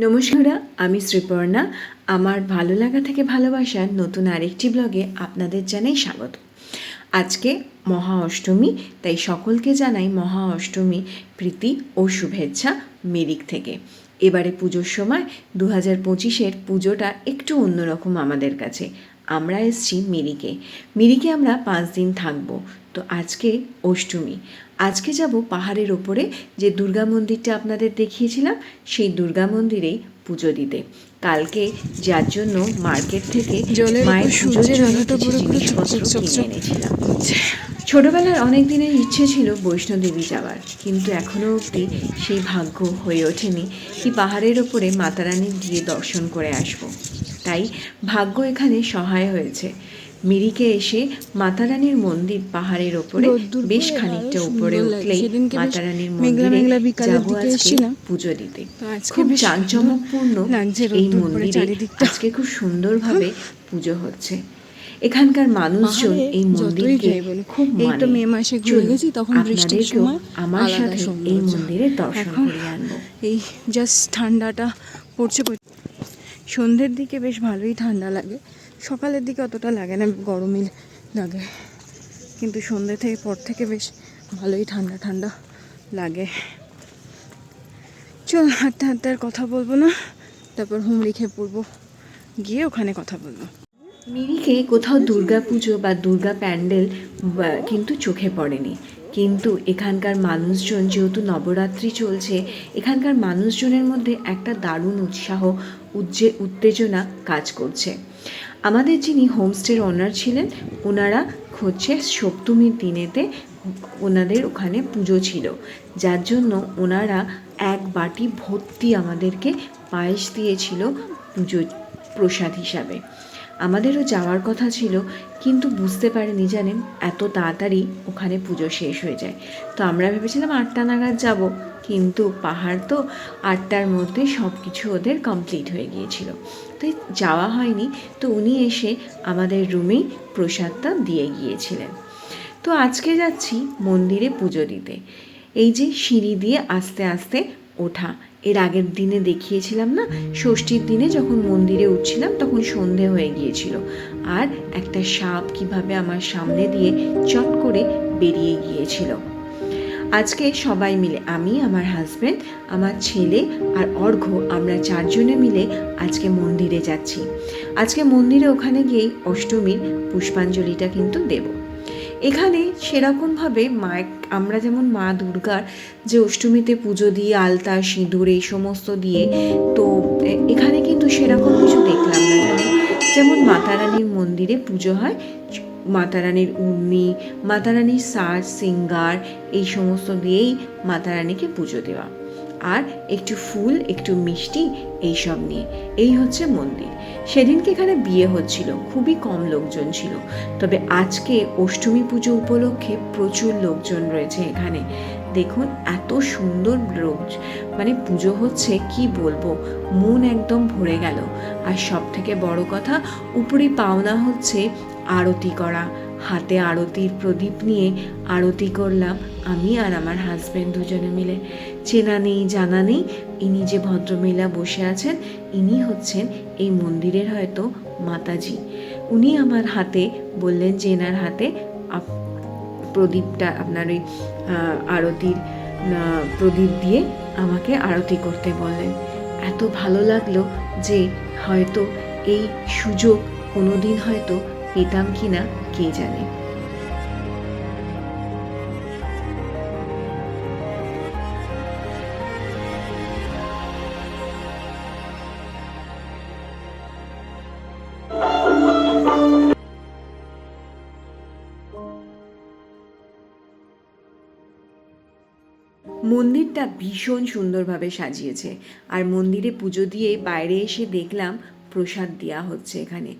নমস্কার, আমি শ্রীপর্ণা। আমার ভালো লাগা থেকে ভালোবাসার নতুন আরেকটি ব্লগে আপনাদের জানাই স্বাগত। আজকে মহা অষ্টমী, তাই সকলকে জানাই মহা অষ্টমী প্রীতি ও শুভেচ্ছা মিরিক থেকে। এবারে পুজোর সময় দু হাজার পঁচিশের পুজোটা একটু অন্যরকম আমাদের কাছে। আমরা এসছি মিরিকে। মিরিকে আমরা পাঁচ দিন থাকব। তো আজকে অষ্টমী। আজকে যাব পাহাড়ের ওপরে যে দুর্গা মন্দিরটা আপনাদের দেখিয়েছিলাম সেই দুর্গা মন্দিরেই পুজো দিতে। কালকে যার জন্য মার্কেট থেকে মায়ের সূর্যের আলোটা পুরো পুরো জিনিসপত্র চকচক কিনে এনেছিলাম। ছোটবেলার অনেক দিনের ইচ্ছে ছিল বৈষ্ণোদেবী যাওয়ার কিন্তু এখনও অবধি সেই ভাগ্য হয়ে ওঠেনি কি পাহাড়ের ওপরে মাতারানীর গিয়ে দর্শন করে আসব। তাই ভাগ্য এখানে সহায় হয়েছে। মিরিকে এসে মাতারানীর মন্দির পাহাড়ের ওপরে বেশ খানিকটা উপরে উঠলেই মাতারানীর মন্দিরে যাব আজকে পুজো দিতে। খুব বেশ জাঁকজমকপূর্ণ এই মন্দিরে আজকে খুব সুন্দরভাবে পুজো হচ্ছে। এখানকার মানুষজন এই মন্দিরকে খুব এই তো মানে। মে মাসে ঘুরে গেছি, তখন বৃষ্টির সময় আমার সাথে এই। মন্দিরের দর্শন করিয়ে আনব। এই জাস্ট ঠান্ডাটা পড়ছে। সন্ধ্যের দিকে বেশ ভালোই ঠান্ডা লাগে। সকালের দিকে অতটা লাগে না, গরমই লাগে। কিন্তু সন্ধ্যে থেকে পর থেকে বেশ ভালোই ঠান্ডা ঠান্ডা লাগে। চল, হাঁটতে হাঁটতে আর কথা বলব না। তারপর হুমড়ি খেয়ে পড়ব। গিয়ে ওখানে কথা বলব। মিরিকে কোথাও দুর্গা পুজো বা দুর্গা প্যান্ডেল কিন্তু চোখে পড়েনি। কিন্তু এখানকার মানুষজন যেহেতু নবরাত্রি চলছে, এখানকার মানুষজনের মধ্যে একটা দারুণ উৎসাহ, উজ্জে, উত্তেজনা কাজ করছে। আমাদের যিনি হোমস্টের ওনার ছিলেন ওনারা হচ্ছে সপ্তমীর দিনেতে ওনাদের ওখানে পুজো ছিল। যার জন্য ওনারা এক বাটি ভর্তি আমাদেরকে পায়েস দিয়েছিল পুজো প্রসাদ হিসাবে। আমাদেরও যাওয়ার কথা ছিল, কিন্তু বুঝতে পারিনি জানেন, এত তাড়াতাড়ি ওখানে পুজো শেষ হয়ে যায়। তো আমরা ভেবেছিলাম আটটা নাগাদ যাব, কিন্তু পাহাড় তো আটটার মধ্যে সব কিছু ওদের কমপ্লিট হয়ে গিয়েছিল। তাই যাওয়া হয়নি, তো উনি এসে আমাদের রুমেই প্রসাদটা দিয়ে গিয়েছিলেন। তো আজকে যাচ্ছি মন্দিরে পুজো দিতে। এই যে সিঁড়ি দিয়ে আস্তে আস্তে ওঠা, এর আগের দিনে দেখিয়েছিলাম না, ষষ্ঠীর দিনে যখন মন্দিরে উঠছিলাম তখন সন্ধে হয়ে গিয়েছিল। আর একটা সাপ কীভাবে আমার সামনে দিয়ে চট করে বেরিয়ে গিয়েছিল। আজকে সবাই মিলে, আমি, আমার হাজব্যান্ড আমার ছেলে আর অর্ঘ্য, আমরা চারজনে মিলে আজকে মন্দিরে যাচ্ছি। আজকে মন্দিরে ওখানে গিয়েই অষ্টমীর পুষ্পাঞ্জলিটা কিন্তু দেব। এখানে সেরকমভাবে মায়ের আমরা যেমন মা দুর্গার যে অষ্টমীতে পুজো দিয়ে, আলতা, সিঁদুর এই সমস্ত দিয়ে, তো এখানে কিন্তু সেরকম কিছু দেখলাম না। যেমন মাতারানীর মন্দিরে পুজো হয় মাতারানীর উর্মি মাতারানীর সাজ, সিঙ্গার, এই সমস্ত দিয়েই মাতারানীকে পুজো দেওয়া। আর একটু ফুল, একটু মিষ্টি, এইসব নিয়ে। এই হচ্ছে মন্দির। সেদিনকে এখানে বিয়ে হচ্ছিল, খুবই কম লোকজন ছিল। তবে আজকে অষ্টমী পুজো উপলক্ষে প্রচুর লোকজন রয়েছে এখানে। দেখুন, এত সুন্দর লোক। মানে পুজো হচ্ছে, কি বলব? মন একদম ভরে গেল। আর সব থেকে বড় কথা, উপরে পাওনা হচ্ছে আরতি করা। হাতে আরতির প্রদীপ নিয়ে আরতি করলাম আমি আর আমার হাজব্যান্ড দুজনে মিলে। চেনা নেই, জানা নেই, ইনি যে ভদ্রমহিলা বসে আছেন, ইনি হচ্ছেন এই মন্দিরের হয়তো মাতাজি। উনি আমার হাতে বললেন যে এনার হাতে প্রদীপটা, আপনার ওই আরতির প্রদীপ দিয়ে আমাকে আরতি করতে বললেন। এত ভালো লাগল যে হয়তো এই সুযোগ কোনোদিন হয়তো পেতাম কি না, কে জানে। মন্দিরটা ভীষণ সুন্দরভাবে সাজিয়েছে, আর মন্দিরে পুজো দিয়ে বাইরে এসে দেখলাম প্রসাদ দেওয়া হচ্ছে এখানে।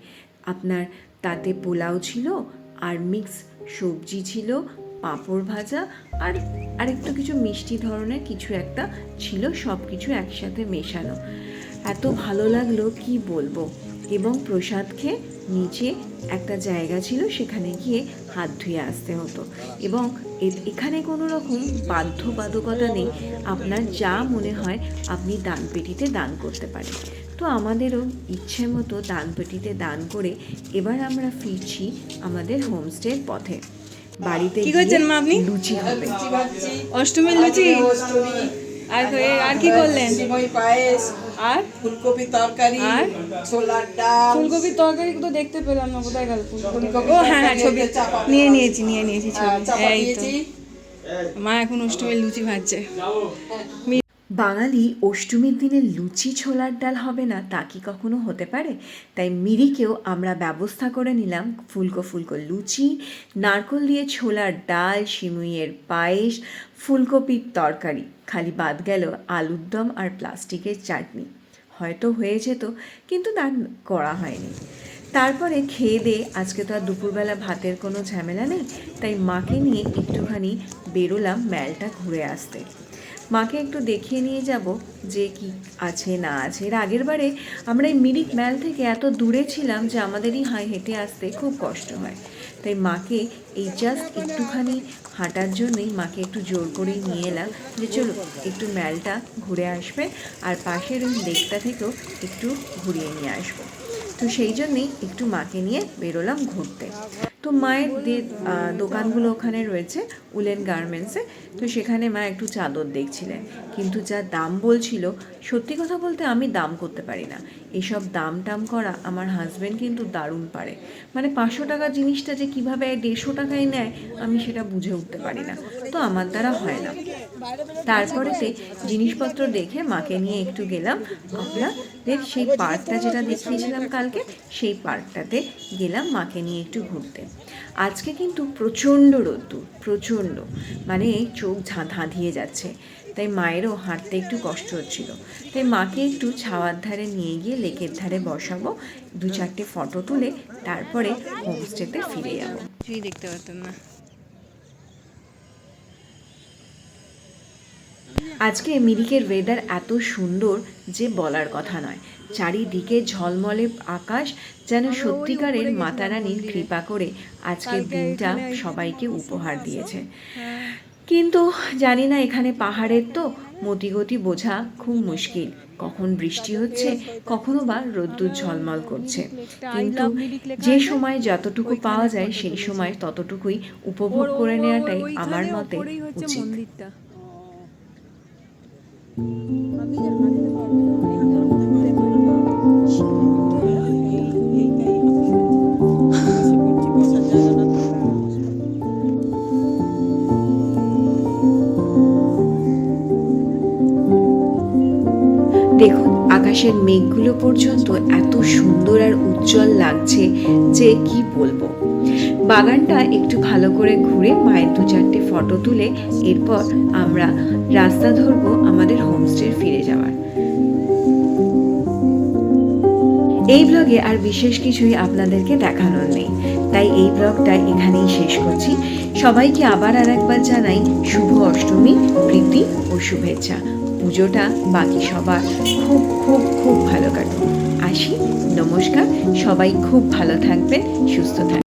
আপনার তাতে পোলাও ছিল আর মিক্স সবজি ছিল, পাঁপড় ভাজা আর আরেকটু কিছু মিষ্টি ধরনের কিছু একটা ছিল সব কিছু একসাথে মেশানো। এত ভালো লাগল কি বলব? এবং প্রসাদ খেয়ে নিচে একটা জায়গা ছিল সেখানে গিয়ে হাত ধুয়ে আসতে হতো। এবং এখানে কোনো রকম বাধ্যবাধকতা নেই। আপনার যা মনে হয় আপনি দানপেটিতে দান করতে পারেন। তো আমাদেরও ইচ্ছে মতো দানপেটিতে দান করে এবার আমরা ফিরছি আমাদের হোমস্টের পথে। বাড়িতে কি করছেন মা আপনি? লুচি হবে। অষ্টমীর লুচি? আর আর কি করলেন? আর? ফুলকপি তরকারি আর? ছোলার ডাল। ফুলকপির তরকারি তো দেখতে পেলাম না কোথায় গেল ফুলকপি? ও হ্যাঁ হ্যাঁ ছবি। নিয়ে নিয়েছি নিয়ে নিয়েছি আহ, ছবি। এই তো। মা এখন অষ্টমীর লুচি ভাজছে। বাঙালি অষ্টমীর দিনে লুচি ছোলার ডাল হবে না, তা কি কখনো হতে পারে? তাই মিরিকেও আমরা ব্যবস্থা করে নিলাম ফুলকো ফুলকো লুচি, নারকল দিয়ে ছোলার ডাল, সিমুইয়ের পায়েস, ফুলকপির তরকারি। খালি বাদ গেল আলুর দম আর প্লাস্টিকের চাটনি। হয়তো হয়ে যেত, কিন্তু তা করা হয়নি। তারপরে খেয়ে দিয়ে আজকে তো আর দুপুরবেলা ভাতের কোনো ঝামেলা নেই, তাই মাকে নিয়ে একটুখানি বেরোলাম ম্যালটা ঘুরে আসতে। মাকে একটু দেখিয়ে নিয়ে যাব যে কি আছে না আছে। এর আগের বারে আমরা এই মিরিক ম্যাল থেকে এত দূরে ছিলাম যে আমাদেরই হাই হেঁটে আসতে খুব কষ্ট হয়। তাই মাকে এই জাস্ট একটুখানি হাঁটার জন্যই মাকে একটু জোর করেই নিয়ে এলাম যে চলো একটু ম্যালটা ঘুরে আসবে আর পাশের ওই লেকটা থেকেও একটু ঘুরিয়ে নিয়ে আসব। তো সেই জন্যেই একটু মাকে নিয়ে বেরোলাম ঘুরতে। তো মায়ের যে দোকানগুলো ওখানে রয়েছে, উলেন গার্মেন্টসে। তো সেখানে মা একটু চাদর দেখছিলেন। কিন্তু যা দাম বলছিল, সত্যি কথা বলতে আমি দাম করতে পারি না। এসব দাম টাম করা আমার হাজব্যান্ড কিন্তু দারুণ পারে। মানে পাঁচশো টাকা জিনিসটা যে কীভাবে দেড়শো টাকায় নেয়, আমি সেটা বুঝে উঠতে পারি না। তো আমার দ্বারা হয় না। তারপরেতে জিনিসপত্র দেখে মাকে নিয়ে একটু গেলাম। আপনাদের সেই পার্কটা যেটা দেখিয়েছিলাম কালকে, সেই পার্কটাতে গেলাম মাকে নিয়ে একটু ঘুরতে। আজকে কিন্তু প্রচণ্ড রোদ্দুর, প্রচণ্ড। মানে চোখ ধাঁধিয়ে যাচ্ছে। তাই মায়েরও হাঁটতে একটু কষ্ট হচ্ছিল। তাই মাকে একটু ছাওয়ার ধারে নিয়ে গিয়ে লেকের ধারে বসাবো, দু চারটে ফটো তুলে তারপরে হোমস্টেতে ফিরে যাব। দেখতে পারতাম না। আজকে মিরিকের ওয়েদার এত সুন্দর যে বলার কথা নয়। চারিদিকে ঝলমলে আকাশ যেন সত্যিকারের মাতারানীর কৃপা করে আজকের দিনটা সবাইকে উপহার দিয়েছে। কিন্তু জানি না এখানে পাহাড়ের তো মতিগতি বোঝা খুব মুশকিল। কখন বৃষ্টি হচ্ছে কখনো বা রোদ্দুর ঝলমল করছে। কিন্তু যে সময় যতটুকু পাওয়া যায় সেই সময় ততটুকুই উপভোগ করে নেওয়াটাই আমার মতে উচিত। দেখুন আকাশের মেঘগুলো পর্যন্ত এত সুন্দর আর উজ্জ্বল লাগছে যে কি বলব। বাগানটা একটু ভালো করে ঘুরে মায়ের দু চারটে ফটো তুলে এরপর আমরা রাস্তা ধরবো আমাদের হোমস্টে ফিরে যাওয়ার। এই ব্লগে আর বিশেষ কিছুই আপনাদেরকে দেখানোর নেই। তাই এই ব্লগটা এখানেই শেষ করছি। সবাইকে আবার আর একবার জানাই শুভ অষ্টমী, প্রীতি ও শুভেচ্ছা। পুজোটা বাকি সবার খুব খুব খুব ভালো কাটুক। আসি, নমস্কার, সবাই খুব ভালো থাকবেন, সুস্থ থাকবেন।